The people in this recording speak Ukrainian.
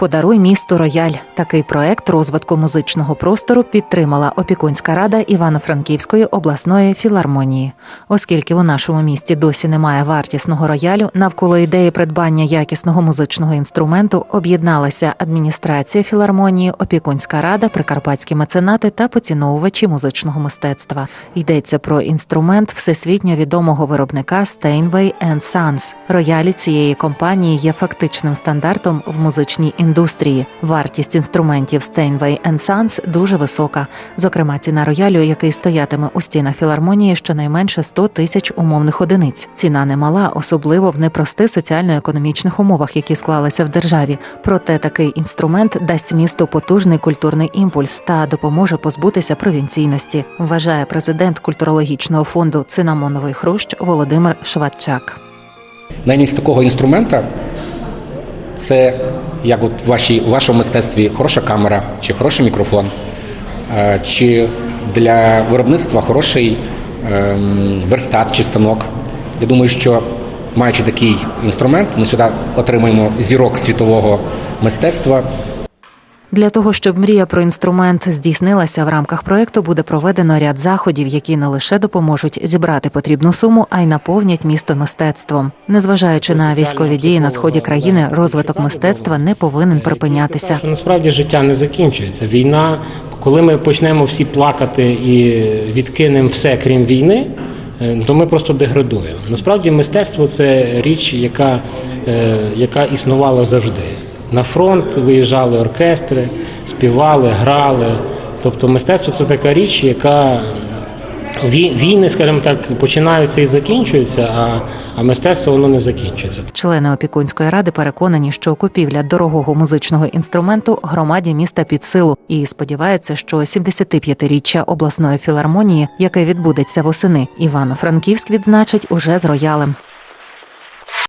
Подаруй місту рояль. Такий проект розвитку музичного простору підтримала опікунська рада Івано-Франківської обласної філармонії. Оскільки у нашому місті досі немає вартісного роялю, навколо ідеї придбання якісного музичного інструменту об'єдналася адміністрація філармонії, опікунська рада, прикарпатські меценати та поціновувачі музичного мистецтва. Йдеться про інструмент всесвітньо відомого виробника Steinway Sons. Роялі цієї компанії є фактичним стандартом в музичній індустрії. Вартість інструментів Steinway Sons дуже висока. Зокрема, ціна роялю, який стоятиме у стінах філармонії, щонайменше 100 тисяч умовних одиниць. Ціна немала, особливо в непростих соціально-економічних умовах, які склалися в державі. Проте такий інструмент дасть місту потужний культурний імпульс та допоможе позбутися провінційності, вважає президент культурологічного фонду Цинамоновий хрущ Володимир Швадчак. Наявність такого інструмента це як от в вашій, вашому мистецтві хороша камера чи хороший мікрофон, е, чи для виробництва хороший ем, верстат чи станок. Я думаю, що маючи такий інструмент, ми сюди отримаємо зірок світового мистецтва. Для того щоб мрія про інструмент здійснилася в рамках проекту, буде проведено ряд заходів, які не лише допоможуть зібрати потрібну суму, а й наповнять місто мистецтвом. Незважаючи на військові дії на сході країни, розвиток мистецтва не повинен припинятися. Насправді життя не закінчується. Війна, коли ми почнемо всі плакати і відкинемо все крім війни, е, то ми просто деградуємо. Насправді мистецтво це річ, яка, е, яка існувала завжди. На фронт виїжджали оркестри, співали, грали. Тобто мистецтво це така річ, яка вій- війни, скажімо так, починаються і закінчуються, а, а мистецтво воно не закінчується. Члени опікунської ради переконані, що купівля дорогого музичного інструменту громаді міста під силу, і сподіваються, що 75-річчя обласної філармонії, яке відбудеться восени, Івано-Франківськ відзначить уже з роялем.